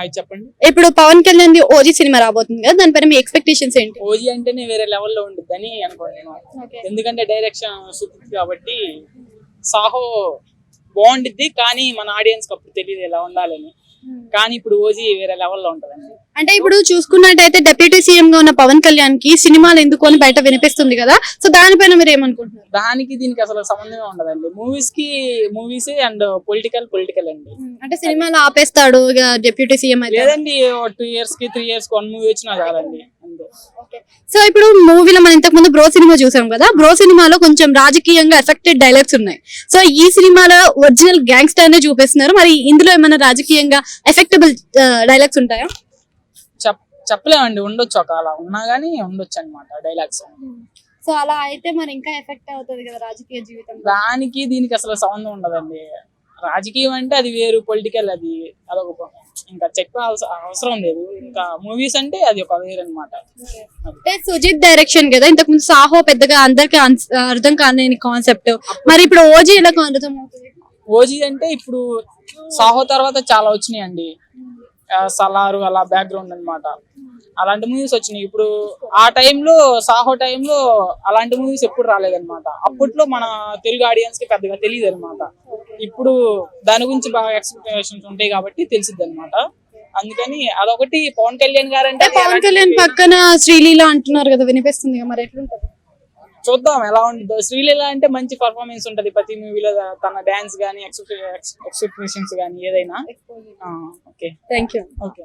Hi చెప్పండి. ఇప్పుడు Pawan Kalyan the OG cinema రాబోతుంది కదా దానిపైన మీ ఎక్స్పెక్టేషన్స్ ఏంటి? ఓజీ అంటేనే వేరే లెవెల్లో ఉంటుందని అనుకుంటున్నాను ఎందుకంటే డైరెక్షన్ సూపర్ కాబట్టి సాహో బాగుండిద్ది కానీ మన ఆడియన్స్కి అప్పుడు తెలియదు ఎలా ఉండాలని. కానీ ఇప్పుడు ఓజీ వేరే లెవెల్లో ఉంటదండి. అంటే ఇప్పుడు చూసుకున్నట్టయితే డెప్యూటీ సీఎం గా ఉన్న పవన్ కళ్యాణ్కి సినిమాలు ఎందుకు అని బయట వినిపిస్తుంది కదా సో దానిపైన మీరు ఏమనుకుంటున్నారు? దానికి దీనికి అసలు సంబంధమే ఉండదండి. మూవీస్కి మూవీస్ అండ్ పొలిటికల్ పొలిటికల్ అండి. అంటే సినిమాలు ఆపేస్తాడు ఇక డెప్యూటీ సీఎం అయితే. లేదండి టూ ఇయర్స్కి త్రీ ఇయర్స్కి వన్ మూవీ వచ్చినా చాలండి సో ఇప్పుడు మూవీలో మనం ఇంతకు ముందు బ్రో సినిమా చూసాం కదా? బ్రో సినిమాలో కొంచెం రాజకీయంగా ఎఫెక్టెడ్ డైలాగ్స్ ఉన్నాయి. సో ఈ సినిమాలో ఒరిజినల్ గ్యాంగ్స్టర్ నే చూపిస్తున్నారు. మరి ఇందులో ఏమైనా రాజకీయంగా ఎఫెక్టబుల్ డైలాగ్స్ ఉంటాయా? చెప్ చెప్పలేమండి. ఉండొచ్చు ఒక అలా ఉన్నా గానీ ఉండొచ్చు అనమాట డైలాగ్స్ సో అలా అయితే మరి ఇంకా ఎఫెక్ట్ అవుతుంది కదా రాజకీయ జీవితం దానికి దీనికి అసలు సంబంధం ఉండదండి. రాజకీయం అంటే అది వేరు పొలిటికల్ అది అదొక ఇంకా చెప్పాల్సిన అవసరం లేదు. ఇంకా మూవీస్ అంటే అది ఒక వేరు అనమాట అంటే సుజిత్ డైరెక్షన్ కదా ఇంతకు ముందు సాహో పెద్దగా అందరికి అర్థం కాని కాన్సెప్ట్ మరి ఇప్పుడు ఓజీ ఎలా అర్థం అవుతుంది? ఓజీ అంటే ఇప్పుడు సాహో తర్వాత చాలా వచ్చినాయండి. ఆ, సలారు అలా బ్యాక్గ్రౌండ్ అన్నమాట. అలాంటి మూవీస్ వచ్చినాయి. ఇప్పుడు ఆ టైంలో సాహో టైంలో అలాంటి మూవీస్ ఎప్పుడు రాలేదన్నమాట. అప్పట్లో మన తెలుగు ఆడియన్స్కి పెద్దగా తెలియదు అనమాట ఇప్పుడు దాని గురించి బాగా ఎక్స్పెక్టేషన్స్ ఉంటాయి కాబట్టి తెలిసిద్ది అనమాట అందుకని అదొకటి పవన్ కళ్యాణ్ గారు అంటే పవన్ కళ్యాణ్ పక్కన శ్రీలీల అంటున్నారు కదా వినిపిస్తుంది మరి ఎట్లుంటది? చూద్దాం ఎలా ఉంటుందో శ్రీలీల అంటే మంచి పర్ఫార్మెన్స్ ఉంటది ప్రతి మూవీలో తన డాన్స్ గానీ ఎక్స్పెక్టేషన్స్ గానీ ఏదైనా. Okay thank you okay